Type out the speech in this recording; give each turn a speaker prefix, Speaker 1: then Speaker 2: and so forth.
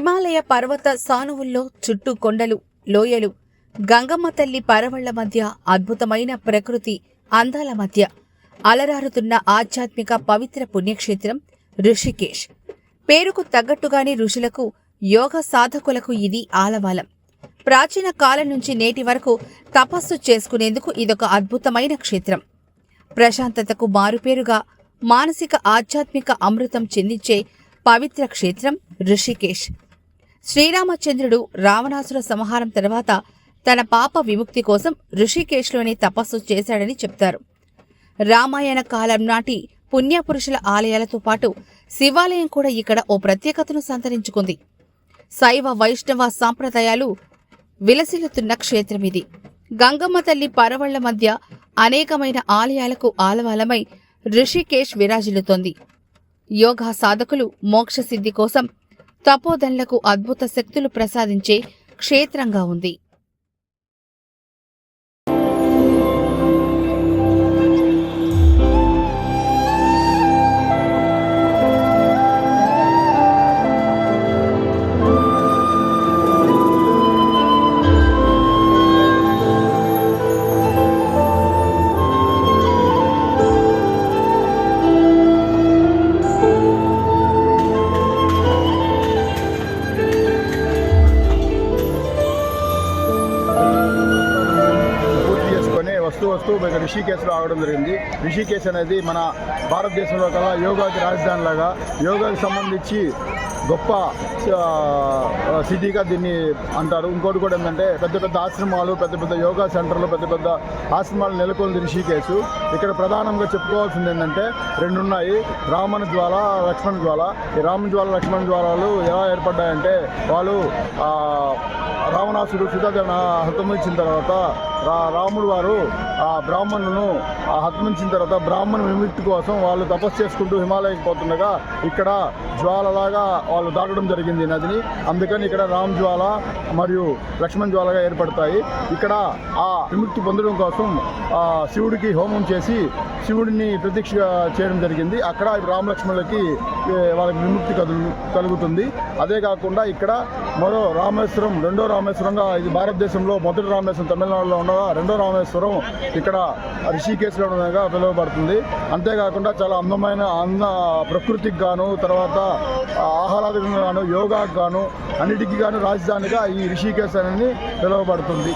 Speaker 1: హిమాలయ పర్వత సానువుల్లో చుట్టూ కొండలు లోయలు గంగమ్మ తల్లి పరవళ్ళ మధ్య అద్భుతమైన ప్రకృతి అందాల మధ్య అలరారుతున్న ఆధ్యాత్మిక పవిత్ర పుణ్యక్షేత్రం ఋషికేశ్. పేరుకు తగ్గట్టుగానే ఋషులకు యోగ సాధకులకు ఇది ఆలవాలం. ప్రాచీన కాలం నుంచి నేటి వరకు తపస్సు చేసుకునేందుకు ఇదొక అద్భుతమైన క్షేత్రం. ప్రశాంతతకు మారుపేరుగా మానసిక ఆధ్యాత్మిక అమృతం చెందించే పవిత్ర క్షేత్రం ఋషికేశ్. శ్రీరామచంద్రుడు రావణాసుర సంహారం తర్వాత తన పాప విముక్తి కోసం ఋషికేశ్లోనే తపస్సు చేశాడని చెప్తారు. రామాయణ కాలం నాటి పుణ్యపురుషుల ఆలయాలతో పాటు శివాలయం కూడా ఇక్కడ ఓ ప్రత్యేకతను సంతరించుకుంది. శైవ వైష్ణవ సాంప్రదాయాలు విలసిల్లుతున్న క్షేత్రమిది గంగమ్మ తల్లి పరవళ్ళ మధ్య అనేకమైన ఆలయాలకు ఆలవాలమై ఋషికేశ్ విరాజిల్లుతోంది. యోగా సాధకులు మోక్ష సిద్ధి కోసం తపోధనులకు అద్భుత శక్తులు ప్రసాదించే క్షేత్రంగా ఉంది.
Speaker 2: వస్తూ వస్తూ రిషికేశ్లో ఆగడం జరిగింది. రిషికేశ్ అనేది మన భారతదేశంలో కల యోగాకి రాజధానిలాగా యోగాకి సంబంధించి గొప్ప సిటీగా దీన్ని అంటారు. ఇంకోటి కూడా ఏంటంటే పెద్ద పెద్ద ఆశ్రమాలు పెద్ద పెద్ద యోగా సెంటర్లు పెద్ద పెద్ద ఆశ్రమాలు నెలకొంది రిషికేశ్. ఇక్కడ ప్రధానంగా చెప్పుకోవాల్సింది ఏంటంటే రెండు ఉన్నాయి రామణ జ్వాల లక్ష్మణ జ్వాల. ఈ రామ జ్వాల లక్ష్మణ జ్వాలాలు ఎలా ఏర్పడ్డాయంటే వాళ్ళు రావణాసుడు సీతాదేవిని హతమించిన తర్వాత రాముడు వారు ఆ బ్రాహ్మణులను ఆత్మించిన తర్వాత బ్రాహ్మణ విముక్తి కోసం వాళ్ళు తపస్సు చేసుకుంటూ హిమాలయకి పోతుండగా ఇక్కడ జ్వాలలాగా వాళ్ళు దాటడం జరిగింది నదిని. అందుకని ఇక్కడ రామ్ జ్వాల మరియు లక్ష్మణ్ జ్వాలగా ఏర్పడతాయి. ఇక్కడ ఆ విముక్తి పొందడం కోసం ఆ శివుడికి హోమం చేసి శివుడిని ప్రతీక్ష చేయడం జరిగింది. అక్కడ రామలక్ష్మణులకి వాళ్ళకి విముక్తి కలుగు కలుగుతుంది. అదే కాకుండా ఇక్కడ మరో రామేశ్వరం రెండో రామేశ్వరంగా ఇది భారతదేశంలో మొదటి రామేశ్వరం తమిళనాడులో ఉండగా రెండో రామేశ్వరం ఇక్కడ రిషికేశ్లో ఉండగా పిలువబడుతుంది. అంతేకాకుండా చాలా అందమైన అంద ప్రకృతికి గాను తర్వాత ఆహ్లాదకు గాను యోగాకు గాను అన్నిటికీ గాను రాజధానిగా ఈ రిషికేశ్ అనేది పిలువబడుతుంది.